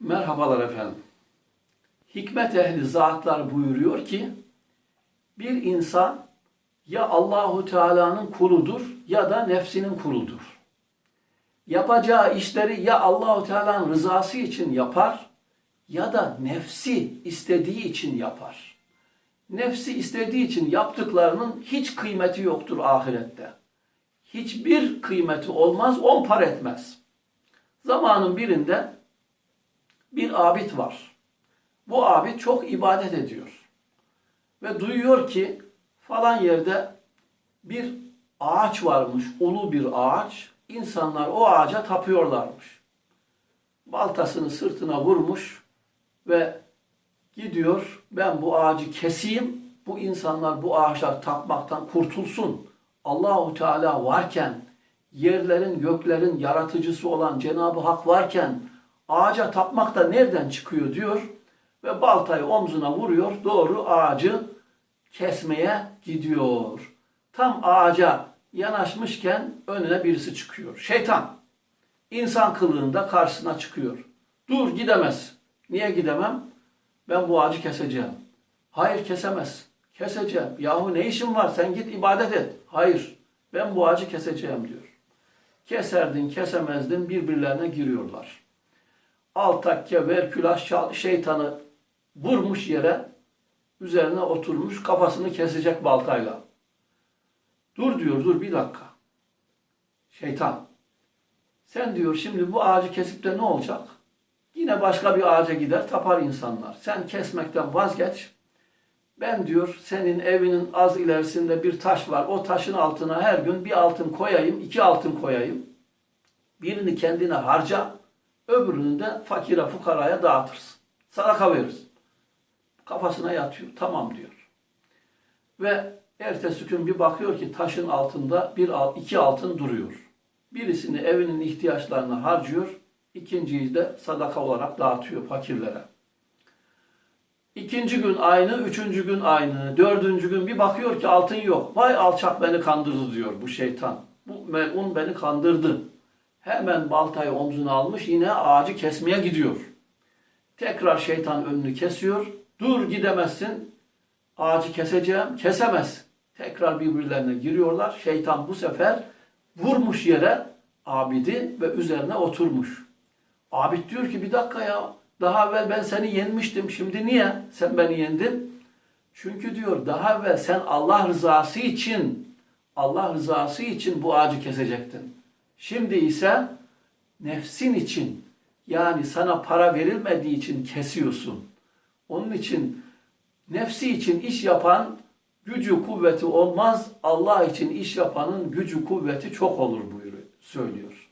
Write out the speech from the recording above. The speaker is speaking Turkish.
Merhabalar efendim. Hikmet ehli zatlar buyuruyor ki bir insan ya Allahu Teala'nın kuludur ya da nefsinin kuludur. Yapacağı işleri ya Allahu Teala'nın rızası için yapar ya da nefsi istediği için yapar. Nefsi istediği için yaptıklarının hiç kıymeti yoktur ahirette. Hiçbir kıymeti olmaz, on par etmez. Zamanın birinde bir abid var. Bu abid çok ibadet ediyor. Ve duyuyor ki falan yerde bir ağaç varmış, ulu bir ağaç. İnsanlar o ağaca tapıyorlarmış. Baltasını sırtına vurmuş ve gidiyor ben bu ağacı keseyim, bu insanlar bu ağaçlar tapmaktan kurtulsun. Allahu Teala varken, yerlerin göklerin yaratıcısı olan Cenab-ı Hak varken ağaca tapmak da nereden çıkıyor diyor ve baltayı omzuna vuruyor doğru ağacı kesmeye gidiyor. Tam ağaca yanaşmışken önüne birisi çıkıyor. Şeytan insan kılığında karşısına çıkıyor. Dur gidemez. Niye gidemem? Ben bu ağacı keseceğim. Hayır kesemez. Keseceğim. Yahu ne işin var? Sen git ibadet et. Hayır. Ben bu ağacı keseceğim diyor. Keserdin, kesemezdin birbirlerine giriyorlar. Altakke, verkülaş, şal- şeytanı vurmuş yere, üzerine oturmuş, kafasını kesecek baltayla. Dur diyor, dur bir dakika. Şeytan, sen diyor şimdi bu ağacı kesip de ne olacak? Yine başka bir ağaca gider, tapar insanlar. Sen kesmekten vazgeç. Ben diyor senin evinin az ilerisinde bir taş var. O taşın altına her gün bir altın koyayım, iki altın koyayım. Birini kendine harca, öbürünü de fakire fukaraya dağıtırsın. Sadaka verirsin. Kafasına yatıyor. Tamam diyor. Ve ertesi gün bir bakıyor ki taşın altında bir iki altın duruyor. Birisini evinin ihtiyaçlarına harcıyor. ikinciyi de sadaka olarak dağıtıyor fakirlere. İkinci gün aynı, üçüncü gün aynı, dördüncü gün bir bakıyor ki altın yok. Vay alçak beni kandırdı diyor bu şeytan. Bu melun beni kandırdı. Hemen baltayı omzuna almış yine ağacı kesmeye gidiyor. Tekrar şeytan önünü kesiyor. Dur gidemezsin. Ağacı keseceğim. Kesemez. Tekrar birbirlerine giriyorlar. Şeytan bu sefer vurmuş yere abidi ve üzerine oturmuş. Abid diyor ki bir dakika ya daha evvel ben seni yenmiştim. Şimdi niye sen beni yendin? Çünkü diyor daha evvel sen Allah rızası için Allah rızası için bu ağacı kesecektin. Şimdi ise nefsin için yani sana para verilmediği için kesiyorsun. Onun için nefsi için iş yapan gücü kuvveti olmaz. Allah için iş yapanın gücü kuvveti çok olur buyuruyor, söylüyor.